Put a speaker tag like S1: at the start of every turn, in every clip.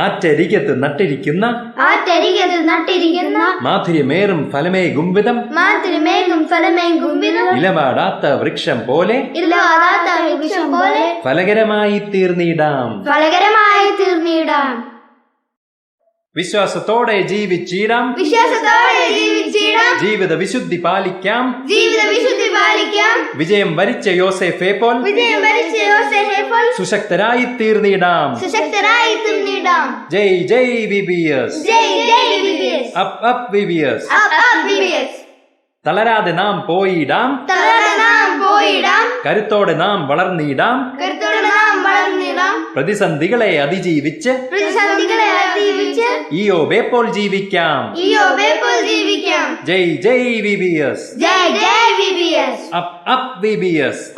S1: ആറ്റരികത്ത് നട്ടിരിക്കുന്ന
S2: ആറ്റരികത്ത് നട്ടിരിക്കുന്ന
S1: മാധുര്യമേറും ഫലമേ ഗുംവിതം
S2: മാധുര്യമേറും ഫലമേ ഗുംവിതം
S1: ഇലവാടാത്ത വൃക്ഷം പോലെ
S2: ഇലവാടാത്ത വൃക്ഷം പോലെ
S1: ഫലകരമായി തീർന്നിടാം.
S2: ഫലകരമായി തീർന്നിടാം.
S1: വിശ്വാസത്തോടെ ജീവിച്ചിടാം
S2: വിശ്വാസത്തോടെ ജീവിച്ചിടാം
S1: ജീവിത വിശുദ്ധി പാലിക്കാം.
S2: ജീവിത വിശുദ്ധി പാലിക്കാം.
S1: വിജയം വരിച്ച യോസേഫെ പോൽ.
S2: വിജയം വരിച്ച യോസേഫെ പോൽ.
S1: സുശക്തരായി തീർന്നിടാം.
S2: സുശക്തരായി തീർന്നിടാം.
S1: ജയ് ജയ് വിവിയസ്.
S2: ജയ് ജയ് VBS
S1: up up VBS.
S2: Up up VBS
S1: തളരാതെ നാം പോയിടാം.
S2: തളരാതെ നാം പോയിടാം.
S1: കരുത്തോടെ നാം വളർന്നിടാം. പ്രതിസന്ധികളെ അതിജീവിച്ച്
S2: പ്രതിസന്ധികളെ അതിജീവിച്ച്
S1: ഇയോബെ പോൽ ജീവിക്കാം.
S2: പോൽ ജീവിക്കാം.
S1: ജയ് ജയ് വി ബി എസ്
S2: ജയ് ജയ്
S1: V B S
S2: up up VBS.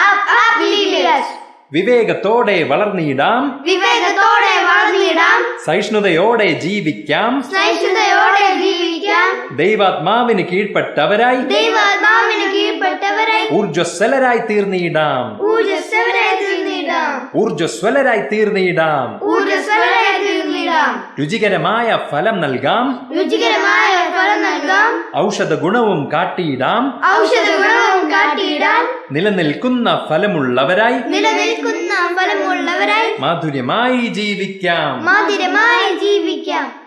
S1: വിവേകത്തോടെ വളർന്നിടാം.
S2: വിവേകത്തോടെ വളർന്നിടാം.
S1: സഹിഷ്ണുതയോടെ ജീവിക്കാം.
S2: സഹിഷ്ണുതയോടെ ജീവിക്കാം.
S1: ദൈവാത്മാവിന് കീഴ്പ്പെട്ടവരായി
S2: ദൈവാത്മാവിന് കീഴ്പ്പെട്ടവരായി
S1: ഊർജസ്വലരായി തീർന്നിടാം.
S2: ഊർജസ്വരായി ഊർജസ്വരായി തീർന്നിടാം
S1: രുചികരമായ ഫലം നൽകാം.
S2: രുചികരമായ ഫലം നൽകാം.
S1: ഔഷധ ഗുണവും കാട്ടിയിടാം.
S2: ഔഷധ ഗുണവും കാട്ടിയിടാം.
S1: നിലനിൽക്കുന്ന ഫലമുള്ളവരായി
S2: നിലനിൽക്കുന്ന ഫലമുള്ളവരായി
S1: മാധുര്യമായി ജീവിക്കാം.
S2: മാധുര്യമായി ജീവിക്കാം.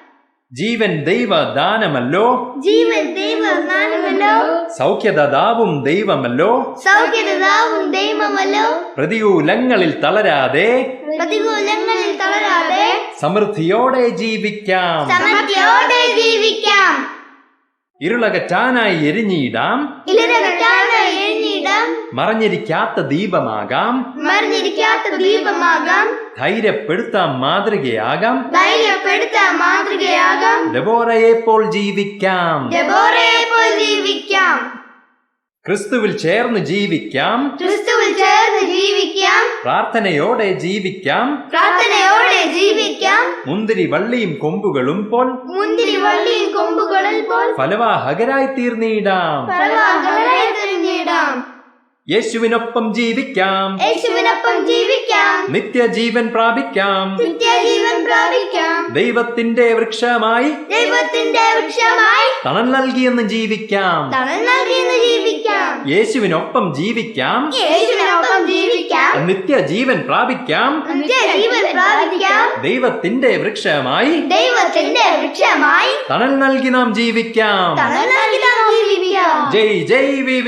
S1: ജീവൻ ദൈവ ദാനമല്ലോ?
S2: ജീവൻ ദൈവജ്ഞാനമല്ലോ
S1: സൗഖ്യദാതാവും ദൈവമല്ലോ?
S2: സൗഖ്യദാവും ദൈവമല്ലോ?
S1: പ്രതികൂലങ്ങളിൽ തളരാതെ?
S2: പ്രതികൂലങ്ങളിൽ തളരാതെ?
S1: സമൃദ്ധിയോടെ ജീവിക്കാം.
S2: സമൃദ്ധിയോടെ ജീവിക്കാം.
S1: ഇരുളകറ്റാനായി എരിഞ്ഞിടാം. മറഞ്ഞിരിക്കാത്ത ദീപമാകാം.
S2: മറിഞ്ഞിരിക്കാത്ത ദീപമാകാം.
S1: ധൈര്യപ്പെടുത്താം മാതൃകയാകാം.
S2: ധൈര്യപ്പെടുത്താം മാതൃകയാകാം.
S1: പോൽ ജീവിക്കാം.
S2: ഡെബോറയെ പോൽ ജീവിക്കാം.
S1: ക്രിസ്തുവിൽ ചേർന്ന് ജീവിക്കാം.
S2: ക്രിസ്തുവിൽ ചേർന്ന് ജീവിക്കാം.
S1: പ്രാർത്ഥനയോടെ ജീവിക്കാം.
S2: പ്രാർത്ഥനയോടെ ജീവിക്കാം.
S1: മുന്തിരി വള്ളിയും കൊമ്പുകളും പോൽ
S2: മുന്തിരി വള്ളിയും കൊമ്പുകളിൽ പോൽ
S1: ഫലവാഹകരായി തീർന്നിടാം.
S2: ഫലവാഹകളെ തീർന്നിടാം.
S1: യേശുവിനൊപ്പം ജീവിക്കാം.
S2: യേശുവിനൊപ്പം ജീവിക്കാം.
S1: നിത്യജീവൻ പ്രാപിക്കാം.
S2: നിത്യജീവൻ പ്രാപിക്കാം.
S1: ദൈവത്തിന്റെ വൃക്ഷമായി
S2: ദൈവത്തിന്റെ വൃക്ഷമായി
S1: തണൽ നൽകിയെന്ന് ജീവിക്കാം.
S2: തണൽ നൽകിയെന്ന് ജീവിക്കാം.
S1: യേശുവിനൊപ്പം ജീവിക്കാം.
S2: യേശുവിനൊപ്പം ജീവിക്കാം
S1: നിത്യജീവൻ പ്രാപിക്കാം. ദൈവത്തിന്റെ വൃക്ഷമായി
S2: ദൈവത്തിന്റെ വൃക്ഷമായി
S1: തണൽ നൽകി നാം ജീവിക്കാം. ജയ് ജയ് വി